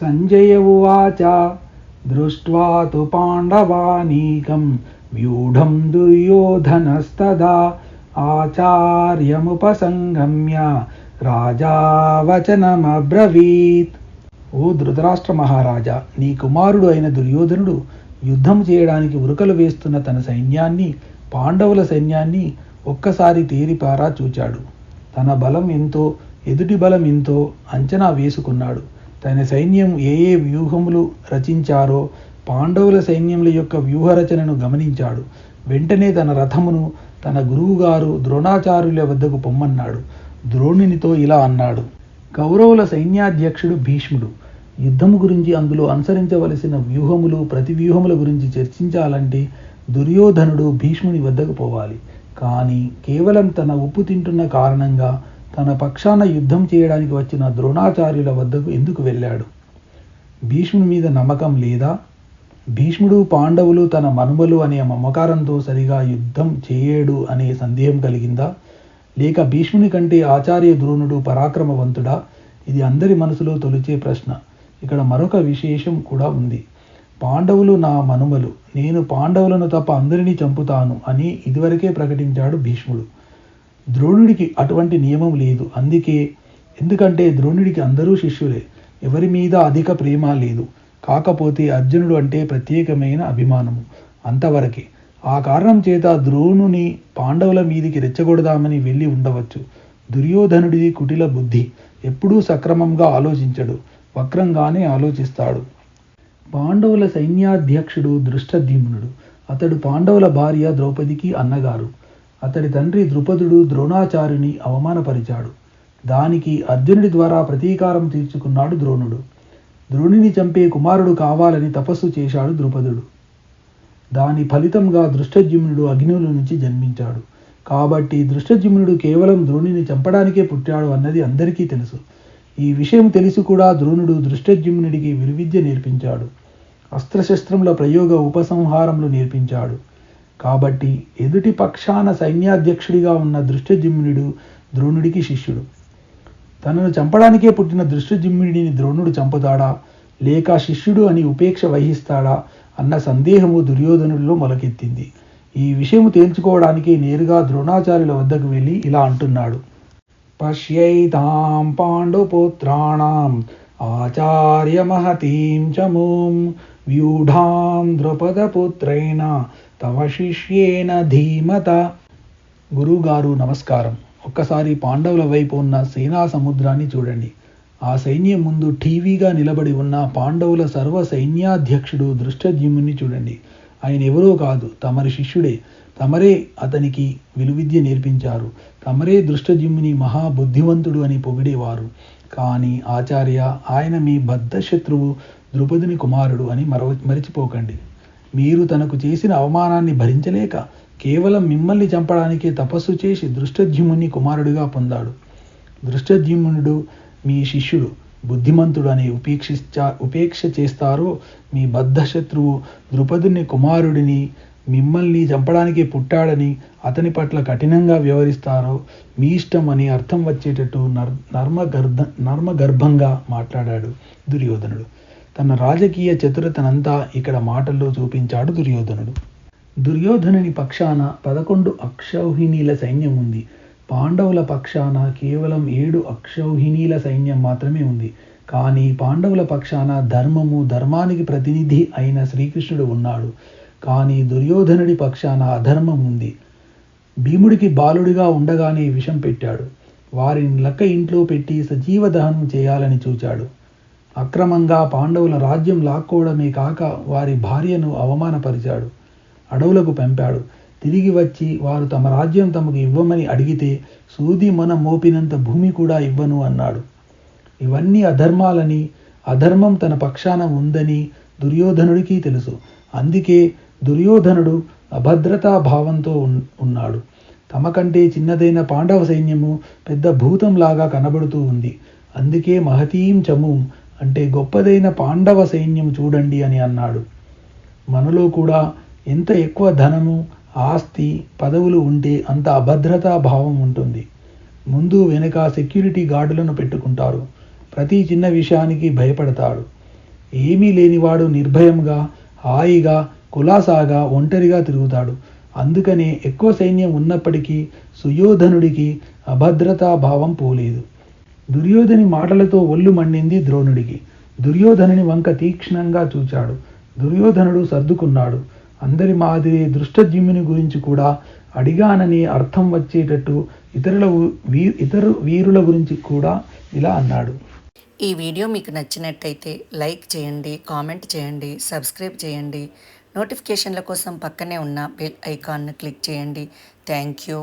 సంజయ ఉవాచ. దృష్ట్వా తు పాండవానీకం వ్యూఢం దుర్యోధనస్తదా. ఆచార్యముపసంగమ్య రాజావచనమబ్రవీత్ ఓ ధృతరాష్ట్ర మహారాజా నీ కుమారుడు అయిన దుర్యోధనుడు యుద్ధం చేయడానికి ఉరకలు వేస్తున్న తన సైన్యాన్ని పాండవుల సైన్యాన్ని ఒక్కసారి తేరిపారా చూచాడు. తన బలం ఎంతో ఎదుటి బలం ఎంతో అంచనా వేసుకున్నాడు. తన సైన్యం ఏ ఏ వ్యూహములు రచించారో పాండవుల సైన్యముల యొక్క వ్యూహరచనను గమనించాడు. వెంటనే తన రథమును తన గురువుగారు ద్రోణాచార్యుల వద్దకు పొమ్మన్నాడు. ద్రోణునితో ఇలా అన్నాడు కౌరవుల సైన్యాధ్యక్షుడు భీష్ముడు యుద్ధము గురించి అందులో అనుసరించవలసిన వ్యూహములు ప్రతి వ్యూహముల గురించి చర్చించాలంటే దుర్యోధనుడు భీష్ముని వద్దకు పోవాలి. కానీ కేవలం తన ఉప్పు తింటున్న కారణంగా తన పక్షాన యుద్ధం చేయడానికి వచ్చిన ద్రోణాచార్యుల వద్దకు ఎందుకు వెళ్ళాడు? భీష్ముడి మీద నమ్మకం లేదా? భీష్ముడు పాండవులు తన మనుమలు అనే మమకారంతో సరిగా యుద్ధం చేయడు అనే సందేహం కలిగిందా? లేక భీష్ముని కంటే ఆచార్య ద్రోణుడు పరాక్రమవంతుడా? ఇది అందరి మనసులో తొలిచే ప్రశ్న. ఇక్కడ మరొక విశేషం కూడా ఉంది. పాండవులు నా మనుమలు. నేను పాండవులను తప్ప అందరినీ చంపుతాను అని ఇదివరకే ప్రకటించాడు భీష్ముడు. ద్రోణుడికి అటువంటి నియమం లేదు. అందుకే ఎందుకంటే ద్రోణుడికి అందరూ శిష్యులే. ఎవరి మీద అధిక ప్రేమ లేదు. కాకపోతే అర్జునుడు అంటే ప్రత్యేకమైన అభిమానము అంతవరకే. ఆ కారణం చేత ద్రోణుని పాండవుల మీదికి రెచ్చగొడదామని వెళ్ళి ఉండవచ్చు. దుర్యోధనుడిది కుటిల బుద్ధి. ఎప్పుడూ సక్రమంగా ఆలోచించడు. వక్రంగానే ఆలోచిస్తాడు. పాండవుల సైన్యాధ్యక్షుడు దృష్టద్యుమ్నుడు. అతడు పాండవుల భార్య ద్రౌపదికి అన్నగారు. అతడి తండ్రి ద్రుపదుడు ద్రోణాచార్యుని అవమానపరిచాడు. దానికి అర్జునుడి ద్వారా ప్రతీకారం తీర్చుకున్నాడు ద్రోణుడు. ద్రోణుని చంపే కుమారుడు కావాలని తపస్సు చేశాడు ద్రుపదుడు. దాని ఫలితంగా దృష్టజ్యుమ్నుడు అగ్నుల నుంచి జన్మించాడు. కాబట్టి దృష్టజ్యుమ్నుడు కేవలం ద్రోణిని చంపడానికే పుట్టాడు అన్నది అందరికీ తెలుసు. ఈ విషయం తెలిసి కూడా ద్రోణుడు దృష్టజ్యుమ్నుడికి విలువిద్య నేర్పించాడు. అస్త్రశస్త్రముల ప్రయోగ ఉపసంహారములు నేర్పించాడు. కాబట్టి ఎదుటి పక్షాన సైన్యాధ్యక్షుడిగా ఉన్న దృష్టజిమ్మునుడు ద్రోణుడికి శిష్యుడు. తనను చంపడానికే పుట్టిన దృష్టజిమ్నుడిని ద్రోణుడు చంపుతాడా? లేక శిష్యుడు అని ఉపేక్ష వహిస్తాడా? అన్న సందేహము దుర్యోధనుడిలో మొలకెత్తింది. ఈ విషయం తేల్చుకోవడానికి నేరుగా ద్రోణాచార్యుల వద్దకు వెళ్ళి ఇలా అంటున్నాడు. పశ్యైతాం పాండుపుత్రాణం ఆచార్యమహతీం చమూం వ్యూఢాం ద్రుపదపుత్రైన తవ శిష్యేన ధీమత. గురువుగారు నమస్కారం. ఒక్కసారి పాండవుల వైపు ఉన్న సేనా సముద్రాన్ని చూడండి. ఆ సైన్యం ముందు టీవీగా నిలబడి ఉన్న పాండవుల సర్వ సైన్యాధ్యక్షుడు దృష్టద్యుమ్ని చూడండి. ఆయన ఎవరో కాదు తమరి శిష్యుడే. తమరే అతనికి విలువిద్య నేర్పించారు. తమరే దృష్టజిమ్ముని మహాబుద్ధివంతుడు అని పొగిడేవారు. కానీ ఆచార్య ఆయన మీ బద్ధ శత్రువు ద్రుపదుని కుమారుడు అని మరవ మరిచిపోకండి. మీరు తనకు చేసిన అవమానాన్ని భరించలేక కేవలం మిమ్మల్ని చంపడానికే తపస్సు చేసి దృష్టజ్యుముని కుమారుడిగా పొందాడు. దృష్టద్యుమ్నుడు మీ శిష్యుడు బుద్ధిమంతుడు అని ఉపేక్షించ ఉపేక్ష చేస్తారో మీ బద్ధ శత్రువు ద్రుపదుని కుమారుడిని మిమ్మల్ని చంపడానికి పుట్టాడని అతని పట్ల కఠినంగా వ్యవహరిస్తారో మీ ఇష్టం అని అర్థం వచ్చేటట్టు నర్ నర్మగర్భ నర్మగర్భంగా మాట్లాడాడు దుర్యోధనుడు. తన రాజకీయ చతురతనంతా ఇక్కడ మాటల్లో చూపించాడు దుర్యోధనుడు. దుర్యోధనుని పక్షాన పదకొండు అక్షౌహిణీల సైన్యం ఉంది. పాండవుల పక్షాన కేవలం ఏడు అక్షౌహిణీల సైన్యం మాత్రమే ఉంది. కానీ పాండవుల పక్షాన ధర్మము ధర్మానికి ప్రతినిధి అయిన శ్రీకృష్ణుడు ఉన్నాడు. కానీ దుర్యోధనుడి పక్షాన అధర్మం ఉంది. భీముడికి బాలుడిగా ఉండగానే విషం పెట్టాడు. వారిని లక్క ఇంట్లో పెట్టి సజీవ దహనం చేయాలని చూచాడు. అక్రమంగా పాండవుల రాజ్యం లాక్కోవడమే కాక వారి భార్యను అవమానపరిచాడు. అడవులకు పంపాడు. తిరిగి వచ్చి వారు తమ రాజ్యం తమకు ఇవ్వమని అడిగితే సూది మన మోపినంత భూమి కూడా ఇవ్వను అన్నాడు. ఇవన్నీ అధర్మాలని అధర్మం తన పక్షాన ఉందని దుర్యోధనుడికి తెలుసు. అందుకే దుర్యోధనుడు అభద్రతా భావంతో ఉన్- ఉన్నాడు. తమ కంటే చిన్నదైన పాండవ సైన్యము పెద్ద భూతంలాగా కనబడుతూ ఉంది. అందుకే మహతీం చమూం అంటే గొప్పదైన పాండవ సైన్యం చూడండి అని అన్నాడు. మనలో కూడా ఎంత ఎక్కువ ధనము ఆస్తి పదవులు ఉంటే అంత అభద్రతా భావం ఉంటుంది. ముందు వెనుక సెక్యూరిటీ గార్డులను పెట్టుకుంటారు. ప్రతి చిన్న విషయానికి భయపడతాడు. ఏమీ లేనివాడు నిర్భయంగా హాయిగా కులాసాగా ఒంటరిగా తిరుగుతాడు. అందుకనే ఎక్కువ సైన్యం ఉన్నప్పటికీ సుయోధనుడికి అభద్రతా భావం పోలేదు. దుర్యోధని మాటలతో ఒళ్ళు మండింది ద్రోణుడికి. దుర్యోధనుని వంక తీక్ష్ణంగా చూచాడు. దుర్యోధనుడు సర్దుకున్నాడు. అందరి మాదిరి దృష్టజిమ్ముని గురించి కూడా అడిగానని అర్థం వచ్చేటట్టు ఇతరుల వీ ఇతర వీరుల గురించి కూడా ఇలా అన్నాడు. ఈ వీడియో మీకు నచ్చినట్టయితే లైక్ చేయండి కామెంట్ చేయండి సబ్స్క్రైబ్ చేయండి. నోటిఫికేషన్ల కోసం పక్కనే ఉన్న బెల్ ఐకాన్ను క్లిక్ చేయండి. Thank you.